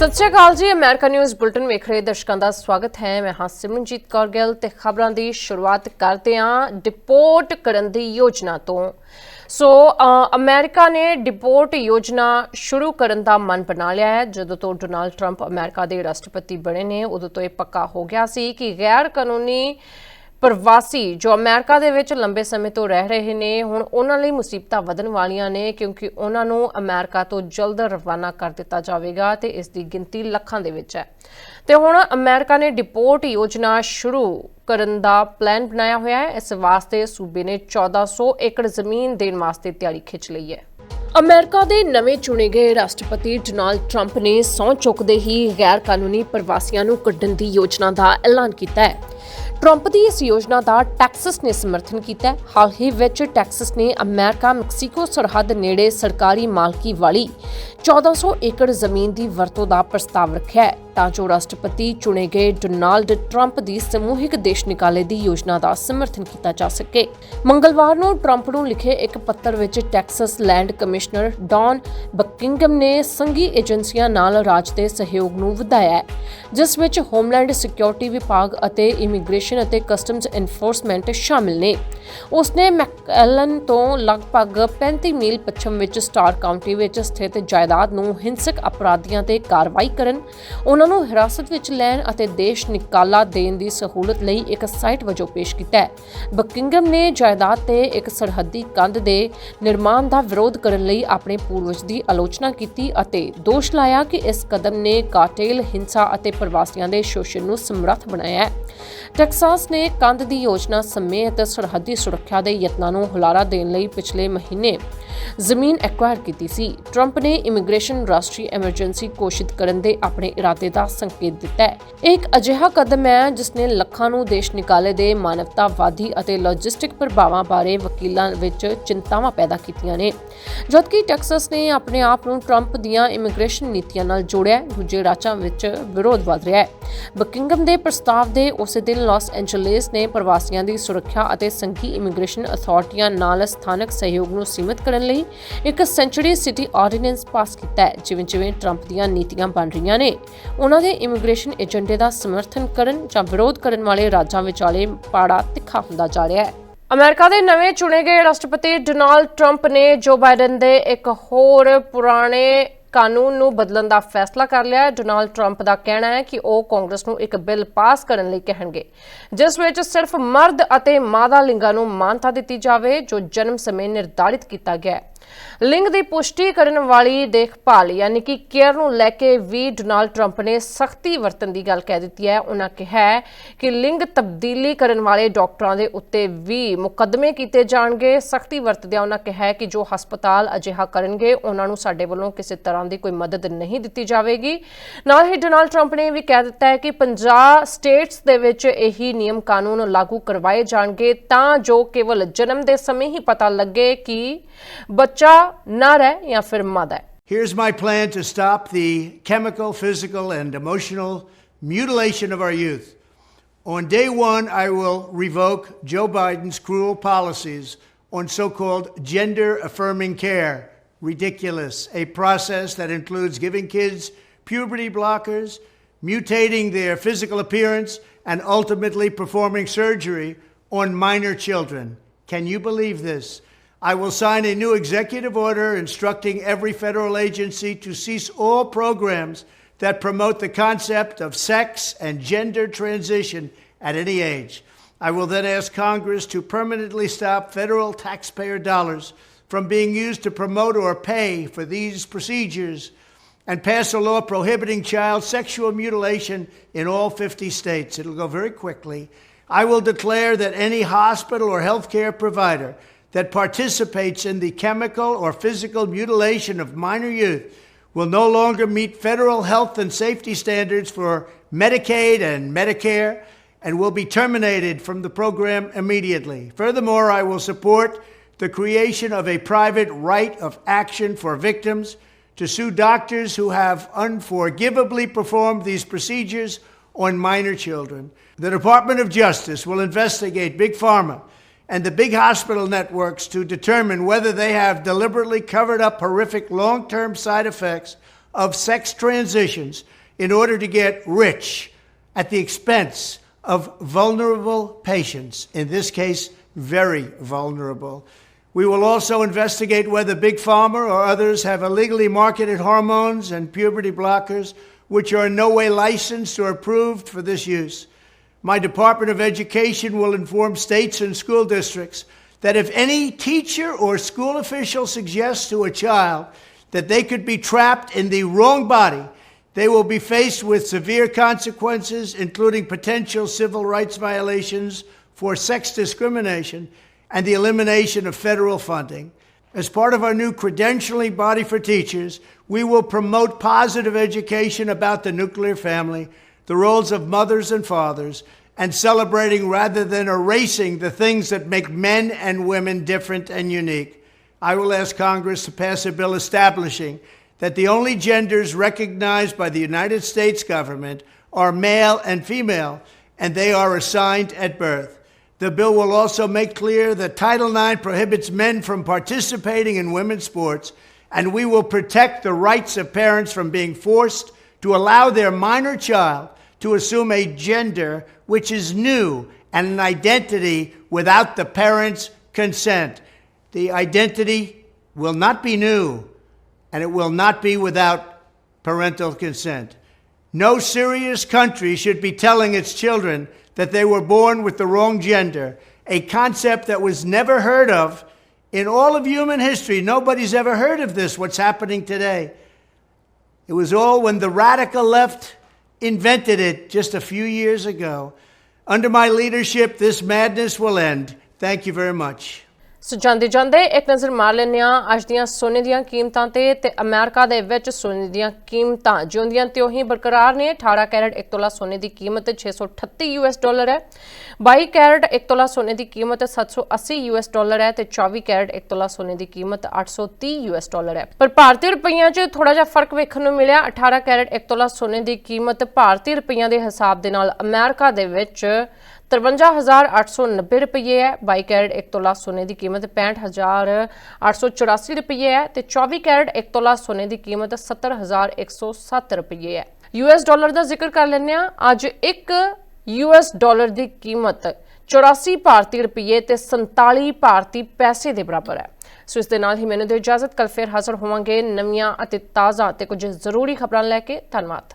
ਸਤਿ ਸ਼੍ਰੀ ਅਕਾਲ ਜੀ America news bulletin ਵੇਖ ਰਹੇ ਦਰਸ਼ਕਾਂ ਦਾ ਸਵਾਗਤ ਹੈ। ਮੈਂ ਹਾਂ ਸਿਮਰਨਜੀਤ ਕੌਰ ਗਿੱਲ ਤੇ ਖਬਰਾਂ ਦੀ ਸ਼ੁਰੂਆਤ ਕਰਦੇ ਹਾਂ ਡਿਪੋਰਟ ਕਰਨ ਦੀ ਯੋਜਨਾ ਤੋਂ। ਸੋ ਅ, ਅਮਰੀਕਾ ਨੇ ਡਿਪੋਰਟ ਯੋਜਨਾ ਸ਼ੁਰੂ ਕਰਨ ਦਾ ਮਨ ਬਣਾ ਲਿਆ ਹੈ। ਜਦੋਂ ਤੋਂ ਡੋਨਾਲਡ ਟਰੰਪ ਅਮਰੀਕਾ ਦੇ ਰਾਸ਼ਟਰਪਤੀ ਬਣੇ ਨੇ ਉਦੋਂ ਤੋਂ ਇਹ ਪੱਕਾ ਹੋ ਗਿਆ ਸੀ ਕਿ ਗੈਰ ਕਾਨੂੰਨੀ ਪ੍ਰਵਾਸੀ ਜੋ ਅਮਰੀਕਾ ਦੇ ਵਿੱਚ ਲੰਬੇ ਸਮੇਂ ਤੋਂ ਰਹਿ ਰਹੇ ਨੇ, ਹੁਣ ਉਹਨਾਂ ਲਈ ਮੁਸੀਬਤਾਂ ਵਧਣ ਵਾਲੀਆਂ ਨੇ ਕਿਉਂਕਿ ਉਹਨਾਂ ਨੂੰ ਅਮਰੀਕਾ ਤੋਂ ਜਲਦ ਰਵਾਨਾ ਕਰ ਦਿੱਤਾ ਜਾਵੇਗਾ ਤੇ ਇਸ ਦੀ ਗਿਣਤੀ ਲੱਖਾਂ ਦੇ ਵਿੱਚ ਹੈ। ਤੇ ਹੁਣ ਅਮਰੀਕਾ ਨੇ ਡਿਪੋਰਟ ਯੋਜਨਾ ਸ਼ੁਰੂ ਕਰਨ ਦਾ ਪਲਾਨ ਬਣਾਇਆ ਹੋਇਆ ਹੈ। ਇਸ ਵਾਸਤੇ ਸੂਬੇ ਨੇ 1400 ਏਕੜ ਜ਼ਮੀਨ ਦੇਣ ਵਾਸਤੇ ਤਿਆਰੀ ਖਿੱਚ ਲਈ ਹੈ। ਅਮਰੀਕਾ ਦੇ ਨਵੇਂ ਚੁਣੇ ਗਏ ਰਾਸ਼ਟਰਪਤੀ ਡੋਨਾਲਡ ਟਰੰਪ ਨੇ ਸਹੁੰ ਚੁੱਕਦੇ ਹੀ ਗੈਰ ਕਾਨੂੰਨੀ ਪ੍ਰਵਾਸੀਆਂ ਨੂੰ ਕੱਢਣ ਦੀ ਯੋਜਨਾ ਦਾ ਐਲਾਨ ਕੀਤਾ ਹੈ। ਟਰੰਪ ਦੀ ਇਸ ਯੋਜਨਾ ਦਾ ਟੈਕਸਸ ਨੇ ਸਮਰਥਨ ਕੀਤਾ ਹਾਲ ਹੀ ਵਿੱਚ ਟੈਕਸਸ ਨੇ ਅਮਰੀਕਾ ਮੈਕਸੀਕੋ ਸਰਹੱਦ ਨੇੜੇ ਸਰਕਾਰੀ ਮਾਲਕੀ ਵਾਲੀ 1400 ਏਕੜ ਜ਼ਮੀਨ ਦੀ ਵਰਤੋਂ ਦਾ ਪ੍ਰਸਤਾਵ ਰੱਖਿਆ ਹੈ। ਤਾਂ ਜੋ ਰਾਸ਼ਟਰਪਤੀ ਚੁਣੇ ਗਏ ਡੋਨਾਲਡ ਟਰੰਪ ਦੀ ਸਮੂਹਿਕ ਦੇਸ਼ ਨਿਕਾਲੇ ਦੀ ਯੋਜਨਾ ਦਾ ਸਮਰਥਨ ਕੀਤਾ ਜਾ ਸਕੇ। ਮੰਗਲਵਾਰ ਨੂੰ ਟਰੰਪ ਨੂੰ ਲਿਖੇ ਇੱਕ ਪੱਤਰ ਵਿੱਚ Texas land commissioner Don Buckingham ਨੇ ਸੰਘੀ ਏਜੰਸੀਆਂ ਨਾਲ ਰਾਜ ਦੇ ਸਹਿਯੋਗ ਨੂੰ ਵਧਾਇਆ ਹੈ, ਜਿਸ ਵਿੱਚ ਹੋਮਲੈਂਡ ਸਿਕਿਉਰਿਟੀ ਵਿਭਾਗ ਅਤੇ ਇਮੀਗ੍ਰੇਸ਼ਨ ਅਤੇ ਕਸਟਮਜ਼ ਐਨਫੋਰਸਮੈਂਟ ਸ਼ਾਮਿਲ ਨੇ। ਉਸਨੇ ਮੈਕਐਲਨ ਤੋਂ ਲਗਭਗ 35 ਮੀਲ ਪੱਛਮ ਵਿੱਚ ਸਟਾਰ ਕਾਉਂਟੀ ਵਿੱਚ ਸਥਿਤ ਜਾਇਦਾਦ ਨੂੰ ਹਿੰਸਕ ਅਪਰਾਧੀਆਂ ਤੇ ਕਾਰਵਾਈ ਕਰਨ, ਉਹਨਾਂ ਨੂੰ ਹਿਰਾਸਤ ਵਿੱਚ ਲੈਣ ਅਤੇ ਦੇਸ਼ ਨਿਕਾਲਾ ਦੇਣ ਦੀ ਸਹੂਲਤ ਲਈ ਇੱਕ ਸਾਈਟ ਵਜੋਂ ਪੇਸ਼ ਕੀਤਾ ਹੈ। ਬਕਿੰਗਮ ਨੇ ਜਾਇਦਾਦ ਤੇ ਇੱਕ ਸਰਹੱਦੀ ਕੰਧ ਦੇ ਨਿਰਮਾਣ ਦਾ ਵਿਰੋਧ ਕਰਨ ਲਈ ਆਪਣੇ ਪੂਰਵਜ ਦੀ ਆਲੋਚਨਾ ਕੀਤੀ ਅਤੇ ਦੋਸ਼ ਲਾਇਆ ਕਿ ਇਸ ਕਦਮ ਨੇ ਕਾਟੇਲ, ਹਿੰਸਾ ਅਤੇ ਪ੍ਰਵਾਸੀਆਂ ਦੇ ਸ਼ੋਸ਼ਣ ਨੂੰ ਸਮਰੱਥ ਬਣਾਇਆ ਹੈ। ਟੈਕਸਾਸ ਨੇ ਕੰਧ ਦੀ ਯੋਜਨਾ ਸਮੇਤ ਸਰਹੱਦੀ ਸੁਰੱਖਿਆ ਦੇ ਯਤਨਾਂ ਨੂੰ ਹੁਲਾਰਾ ਦੇਣ ਲਈ ਪਿਛਲੇ ਮਹੀਨੇ ਜ਼ਮੀਨ ਐਕਵਾਇਰ ਕੀਤੀ ਸੀ। ਟਰੰਪ ਨੇ ਇਮੀਗ੍ਰੇਸ਼ਨ ਰਾਸ਼ਟਰੀ ਐਮਰਜੈਂਸੀ ਘੋਸ਼ਿਤ ਕਰਨ ਦੇ ਆਪਣੇ ਇਰਾਦੇ ਦਾ ਸੰਕੇਤ ਦਿੱਤਾ ਹੈ। ਇਹ ਇੱਕ ਅਜਿਹਾ ਕਦਮ ਹੈ ਜਿਸ ਨੇ ਲੱਖਾਂ ਨੂੰ ਦੇਸ਼ ਨਿਕਾਲੇ ਦੇ ਮਾਨਵਤਾਵਾਦੀ ਅਤੇ ਲੌਜਿਸਟਿਕ ਪ੍ਰਭਾਵਾਂ ਬਾਰੇ ਵਕੀਲਾਂ ਵਿੱਚ ਚਿੰਤਾਵਾਂ ਪੈਦਾ ਕੀਤੀਆਂ ਨੇ। ਜਦਕਿ ਟੈਕਸਸ ਨੇ ਆਪਣੇ ਆਪ ਨੂੰ ਟਰੰਪ ਦੀਆਂ ਇਮੀਗ੍ਰੇਸ਼ਨ ਨੀਤੀਆਂ ਨਾਲ ਜੋੜਿਆ ਹੈ, ਦੂਜੇ ਰਾਜਾਂ ਵਿੱਚ ਵਿਰੋਧ ਵਧ ਰਿਹਾ ਹੈ। ਬਕਿੰਗਮ ਦੇ ਪ੍ਰਸਤਾਵ ਦੇ ਉਸੇ ਦਿਨ ਲਾਸ ਐਂਜਲਸ ਨੇ ਪ੍ਰਵਾਸੀਆਂ ਦੀ ਸੁਰੱਖਿਆ ਅਤੇ ਸੰਘੀ ਇਮੀਗ੍ਰੇਸ਼ਨ ਅਥਾਰਟੀਆਂ ਨਾਲ ਸਥਾਨਕ ਸਹਿਯੋਗ ਨੂੰ ਸੀਮਿਤ ਕਰਨ ਲਈ ਇੱਕ ਸੈਂਚੁਰੀ ਸਿਟੀ ਆਰਡੀਨੈਂਸ ਪਾਸ ਕੀਤਾ ਹੈ ਜਿਵੇਂ ਜਿਵੇਂ ਟਰੰਪ ਦੀਆਂ ਨੀਤੀਆਂ ਬਣ ਰਹੀਆਂ ਨੇ। ਉਹਨਾਂ ਦੇ ਇਮੀਗ੍ਰੇਸ਼ਨ ਏਜੰਡੇ ਦਾ ਸਮਰਥਨ ਕਰਨ ਜਾਂ ਵਿਰੋਧ ਕਰਨ ਵਾਲੇ ਰਾਜਾਂ ਵਿਚਾਲੇ ਪਾੜਾ ਤਿੱਖਾ ਹੁੰਦਾ ਜਾ ਰਿਹਾ ਹੈ। ਅਮਰੀਕਾ ਦੇ ਨਵੇਂ ਚੁਣੇ ਗਏ ਰਾਸ਼ਟਰਪਤੀ ਡੋਨਾਲਡ ਟਰੰਪ ਨੇ ਜੋ ਬਾਈਡਨ ਦੇ ਇੱਕ ਹੋਰ ਪੁਰਾਣੇ ਕਾਨੂੰਨ ਨੂੰ ਬਦਲਣ ਦਾ ਫੈਸਲਾ ਕਰ ਲਿਆ ਹੈ, ਡੋਨਾਲਡ ਟਰੰਪ ਦਾ ਕਹਿਣਾ ਹੈ ਕਿ ਉਹ ਕਾਂਗਰਸ ਨੂੰ ਇੱਕ ਬਿੱਲ ਪਾਸ ਕਰਨ ਲਈ ਕਹਿਣਗੇ, ਜਿਸ ਵਿੱਚ ਸਿਰਫ ਮਰਦ ਅਤੇ ਮਾਦਾ ਲਿੰਗਾਂ ਨੂੰ ਮਾਨਤਾ ਦਿੱਤੀ ਜਾਵੇ, ਜੋ ਜਨਮ ਸਮੇਂ ਨਿਰਧਾਰਿਤ ਕੀਤਾ ਗਿਆ ਹੈ। ਲਿੰਗ ਦੀ ਪੁਸ਼ਟੀ ਕਰਨ ਵਾਲੀ ਦੇਖਭਾਲ ਯਾਨੀ ਕਿ ਕੇਅਰ ਨੂੰ ਲੈ ਕੇ ਵੀ ਡੋਨਾਲਡ ਟਰੰਪ ਨੇ ਸਖਤੀ ਵਰਤਣ ਦੀ ਗੱਲ ਕਹਿ ਦਿੱਤੀ ਹੈ। ਉਹਨਾਂ ਕਿਹਾ ਕਿ ਲਿੰਗ ਤਬਦੀਲੀ ਕਰਨ ਵਾਲੇ ਡਾਕਟਰਾਂ ਦੇ ਉੱਤੇ ਵੀ ਮੁਕੱਦਮੇ ਕੀਤੇ ਜਾਣਗੇ। ਸਖਤੀ ਵਰਤਦਿਆਂ ਉਹਨਾਂ ਕਿਹਾ ਕਿ ਜੋ ਹਸਪਤਾਲ ਅਜਿਹਾ ਕਰਨਗੇ, ਉਹਨਾਂ ਨੂੰ ਸਾਡੇ ਵੱਲੋਂ ਕਿਸੇ ਤਰ੍ਹਾਂ ਦੀ ਕੋਈ ਮਦਦ ਨਹੀਂ ਦਿੱਤੀ ਜਾਵੇਗੀ। ਨਾਲ ਹੀ ਡੋਨਾਲਡ ਟਰੰਪ ਨੇ ਵੀ ਕਹਿ ਦਿੱਤਾ ਹੈ ਕਿ 50 ਸਟੇਟਸ ਦੇ ਵਿੱਚ ਇਹੀ ਨਿਯਮ ਕਾਨੂੰਨ ਲਾਗੂ ਕਰਵਾਏ ਜਾਣਗੇ ਤਾਂ ਜੋ ਕੇਵਲ ਜਨਮ ਦੇ ਸਮੇਂ ਹੀ ਪਤਾ ਲੱਗੇ ਕਿ बच्चा या फिर है Here's my plan to stop the chemical, physical, and emotional mutilation of our youth. On day one, I will revoke Joe Biden's cruel policies on so called gender affirming care. Ridiculous. A process that includes giving kids puberty blockers, mutating their physical appearance, and ultimately performing surgery on minor children. Can you believe this? I will sign a new executive order instructing every federal agency to cease all programs that promote the concept of sex and gender transition at any age. I will then ask Congress to permanently stop federal taxpayer dollars from being used to promote or pay for these procedures and pass a law prohibiting child sexual mutilation in all 50 states. It'll go very quickly. I will declare that any hospital or healthcare provider that participates in the chemical or physical mutilation of minor youth will no longer meet federal health and safety standards for Medicaid and Medicare and will be terminated from the program immediately. Furthermore, I will support the creation of a private right of action for victims to sue doctors who have unforgivably performed these procedures on minor children. The Department of Justice will investigate Big Pharma and the big hospital networks to determine whether they have deliberately covered up horrific long term side effects of sex transitions in order to get rich at the expense of vulnerable patients, in this case, very vulnerable. We will also investigate whether Big Pharma or others have illegally marketed hormones and puberty blockers which are in no way licensed or approved for this use. My Department of Education will inform states and school districts that if any teacher or school official suggests to a child that they could be trapped in the wrong body, they will be faced with severe consequences, including potential civil rights violations for sex discrimination and the elimination of federal funding. As part of our new credentialing body for teachers, we will promote positive education about the nuclear family, the roles of mothers and fathers, and celebrating rather than erasing the things that make men and women different and unique. I will ask Congress to pass a bill establishing that the only genders recognized by the United States government are male and female, and they are assigned at birth. The bill will also make clear that Title IX prohibits men from participating in women's sports, and we will protect the rights of parents from being forced to allow their minor child to assume a gender which is new and an identity without the parent's consent. The identity will not be new, and it will not be without parental consent. No serious country should be telling its children that they were born with the wrong gender, a concept that was never heard of in all of human history. Nobody's ever heard of this, what's happening today. It was all when the radical left invented it just a few years ago. Under my leadership, this madness will end. Thank you very much. ਸੋ ਜਾਂਦੇ ਜਾਂਦੇ ਇੱਕ ਨਜ਼ਰ ਮਾਰ ਲੈਂਦੇ ਹਾਂ। ਅੱਜ ਦੀਆਂ ਸੋਨੇ ਦੀਆਂ ਕੀਮਤਾਂ ਤੇ ਤੇ ਅਮਰੀਕਾ ਦੇ ਵਿੱਚ ਸੋਨੇ ਦੀਆਂ ਕੀਮਤਾਂ, ਜਿਉਂਦੀਆਂ ਤਿਉਂ ਹੀ ਬਰਕਰਾਰ ਨੇ। 18 ਕੈਰਟ 1 ਤੋਲਾ ਸੋਨੇ ਦੀ ਕੀਮਤ 638 ਯੂਐਸ ਡਾਲਰ ਹੈ। 22 ਕੈਰਟ 1 ਤੋਲਾ ਸੋਨੇ ਦੀ ਕੀਮਤ 780 ਯੂਐਸ ਡਾਲਰ ਹੈ ਤੇ 24 ਕੈਰਟ 1 ਤੋਲਾ ਸੋਨੇ ਦੀ ਕੀਮਤ 830 ਯੂਐਸ ਡਾਲਰ ਹੈ। ਪਰ ਭਾਰਤੀ ਰੁਪਈਆਂ 'ਚ ਥੋੜਾ ਜਿਹਾ ਫ਼ਰਕ ਵੇਖਣ ਨੂੰ ਮਿਲਿਆ। 18 ਕੈਰਟ 1 ਤੋਲਾ ਸੋਨੇ ਦੀ ਕੀਮਤ ਭਾਰਤੀ ਰੁਪਈਆਂ ਦੇ ਹਿਸਾਬ ਦੇ ਨਾਲ ਅਮਰੀਕਾ ਦੇ ਵਿੱਚ 53890 ਰੁਪਏ ਹੈ। 22 ਕੈਰਟ 1 ਤੋਲਾ ਸੋਨੇ ਦੀ ਕੀਮਤ 65884 ਰੁਪਏ ਹੈ ਤੇ 24 ਕੈਰਟ 1 ਤੋਲਾ ਸੋਨੇ ਦੀ ਕੀਮਤ 70107 ਰੁਪਏ ਹੈ। ਯੂਐਸ ਡਾਲਰ ਦਾ ਜ਼ਿਕਰ ਕਰ ਲੈਂਦੇ ਆ ਅੱਜ ਇੱਕ ਯੂਐਸ ਡਾਲਰ ਦੀ ਕੀਮਤ 84 ਭਾਰਤੀ ਰੁਪਏ ਤੇ 47 ਭਾਰਤੀ ਪੈਸੇ ਦੇ ਬਰਾਬਰ ਹੈ। ਸੋ ਇਸ ਦੇ ਨਾਲ ਹੀ ਮੈਨੂੰ ਦਿਓ ਇਜਾਜ਼ਤ। ਕੱਲ ਫਿਰ ਹਾਜ਼ਰ ਹੋਵਾਂਗੇ ਨਵੀਆਂ ਅਤੇ ਤਾਜ਼ਾ ਤੇ ਕੁਝ ਜ਼ਰੂਰੀ ਖਬਰਾਂ ਲੈ ਕੇ। ਧੰਨਵਾਦ।